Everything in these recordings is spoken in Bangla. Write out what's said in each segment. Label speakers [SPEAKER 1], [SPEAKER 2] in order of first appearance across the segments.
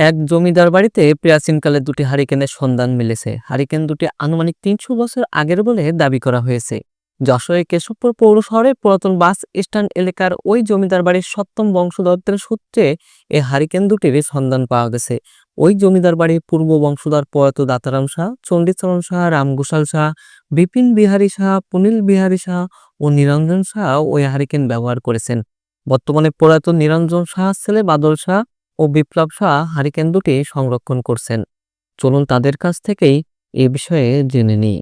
[SPEAKER 1] এক জমিদার বাড়িতে প্রাচীনকালে দুটি হারিকেনের সন্ধান মিলেছে। হারিকেন দুটি আনুমানিক তিনশো বছর আগের বলে দাবি করা হয়েছে। যশোরের কেশবপুর পৌর শহরে পুরাতন বাস স্ট্যান্ড এলাকার ওই জমিদার বাড়ির সপ্তম বংশধরদের সূত্রে এ হারিকেন দুটির সন্ধান পাওয়া গেছে। ওই জমিদার বাড়ির পূর্ব বংশধর প্রয়াত দাতারাম শাহ, চণ্ডীচরণ শাহ রামঘোষাল শাহ, বিপিন বিহারী শাহ, পুনীল বিহারী শাহ ও নিরঞ্জন শাহ ওই হারিকেন ব্যবহার করেছেন। বর্তমানে প্রয়াত নিরঞ্জন শাহ ছেলে বাদল শাহ ও বিপ্লব শাহ হারিকেন দুটি সংরক্ষণ করছেন। চলুন তাদের কাছ থেকেই এ বিষয়ে জেনে নিই।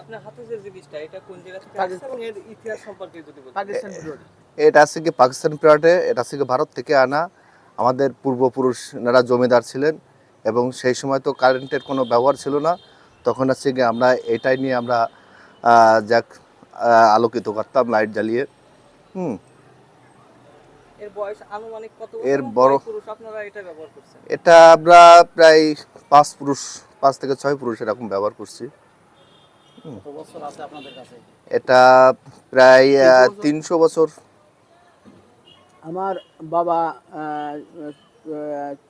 [SPEAKER 2] আপনার হাতে যে জিনিসটা এটা কোন জায়গা থেকে
[SPEAKER 3] পাকিস্তান-
[SPEAKER 2] আসছে এবং এর ইতিহাস সম্পর্কে যদি বলতেন।
[SPEAKER 3] পাকিস্তান বিরোধী।
[SPEAKER 4] এটা আছে কি পাকিস্তান পিরিয়ডে এটা আছে কি ভারত থেকে আনা। আমাদের পূর্বপুরুষরা জমিদার ছিলেন এবং সেই সময় তো কারেন্টের কোনো ব্যবহার ছিল না। তখন আছে কি আমরা এটাই নিয়ে আমরা যাক আলোকিত করতাম লাইট জ্বালিয়ে। হুম।
[SPEAKER 2] এর বয়স আনুমানিক কত
[SPEAKER 4] এর বড়-
[SPEAKER 2] পুরুষ আপনারা এটা ব্যবহার করছেন?
[SPEAKER 4] এটা আমরা প্রায় পাঁচ পুরুষ পাঁচ থেকে ছয় পুরুষ এরকম ব্যবহার করছি।
[SPEAKER 3] বছর আছে আপনাদের কাছে?
[SPEAKER 4] এটা প্রায় তিনশো বছর।
[SPEAKER 3] আমার বাবা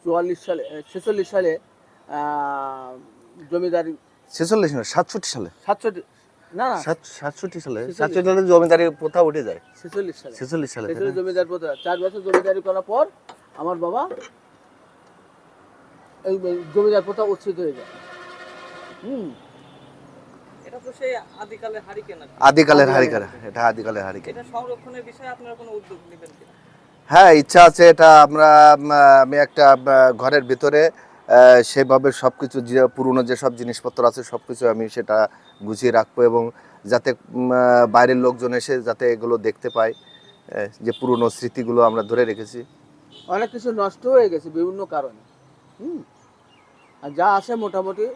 [SPEAKER 3] চুয়াল্লিশ সালে ছেচল্লিশ সালে আহ, জমিদারি
[SPEAKER 4] ছেচল্লিশ না সাতষট্টি সালে।
[SPEAKER 3] সাতষট্টি না না।
[SPEAKER 4] সাত- সাতষট্টি সালে সাতষট্টি সালে জমিদারি প্রথা উঠে যায়।
[SPEAKER 3] ছেচল্লিশ সালে।
[SPEAKER 4] ছেচল্লিশ সালে
[SPEAKER 3] জমিদার প্রথা। চার বছর জমিদারি করার পর আমার বাবা এই জমিদার প্রথা উচ্ছেদ হয়ে যায়। হুম।
[SPEAKER 2] এটা তো সেই আদিকালের হারিকেন
[SPEAKER 4] আদিকালের এটা আদিকালের হারিকেন।
[SPEAKER 2] এটা সংরক্ষণের বিষয়ে আপনারা কোনো উদ্যোগ নেবেন কিনা?
[SPEAKER 4] হ্যাঁ ইচ্ছা আছে এটা আমরা আমি একটা ঘরের ভিতরে সেভাবে সব কিছু যে পুরনো যেসব জিনিসপত্র আছে সব কিছু আমি সেটা গুছিয়ে রাখব এবং যাতে বাইরের লোকজন এসে যাতে এগুলো দেখতে পায় যে পুরনো স্মৃতিগুলো আমরা ধরে রেখেছি।
[SPEAKER 3] অনেক কিছু নষ্ট হয়ে গেছে বিভিন্ন কারণে। হুম। আর যা আছে মোটামুটি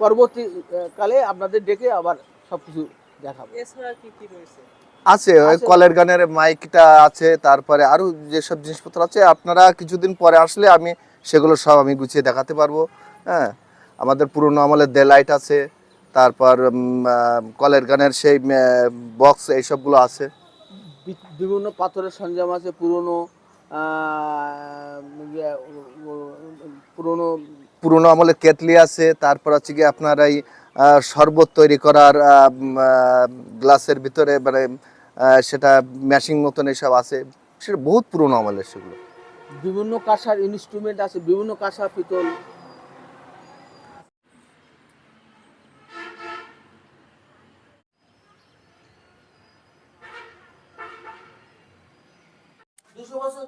[SPEAKER 3] পরবর্তী আহ, কালে আপনাদের ডেকে আবার সব কিছু দেখাবো।
[SPEAKER 2] এছাড়া কি কি রয়েছে?
[SPEAKER 4] আছে ওই
[SPEAKER 3] আছে।
[SPEAKER 4] কলের গানের মাইকটা আছে তারপরে আরও যেসব জিনিসপত্র আছে আপনারা কিছুদিন পরে আসলে আমি সেগুলো সব আমি গুছিয়ে দেখাতে পারব হ্যাঁ। আমাদের পুরনো আমলের দে লাইট আছে তারপর কলের গানের সেই বক্স এইসবগুলো আছে।
[SPEAKER 3] বিভিন্ন পাথরের সরঞ্জাম আছে পুরনো ইয়ে, পুরনো।
[SPEAKER 4] পুরনো আমলের কেটলি আছে তারপর হচ্ছে কি আপনার এই শরবত তৈরি করার গ্লাসের ভিতরে মানে সেটা ম্যাশিং মতন এসব আছে। সেটা বহুত পুরনো আমলের সেগুলো।
[SPEAKER 3] বিভিন্ন কাঁসার ইনস্ট্রুমেন্ট আছে বিভিন্ন কাঁসা পিতল। দুশো বছর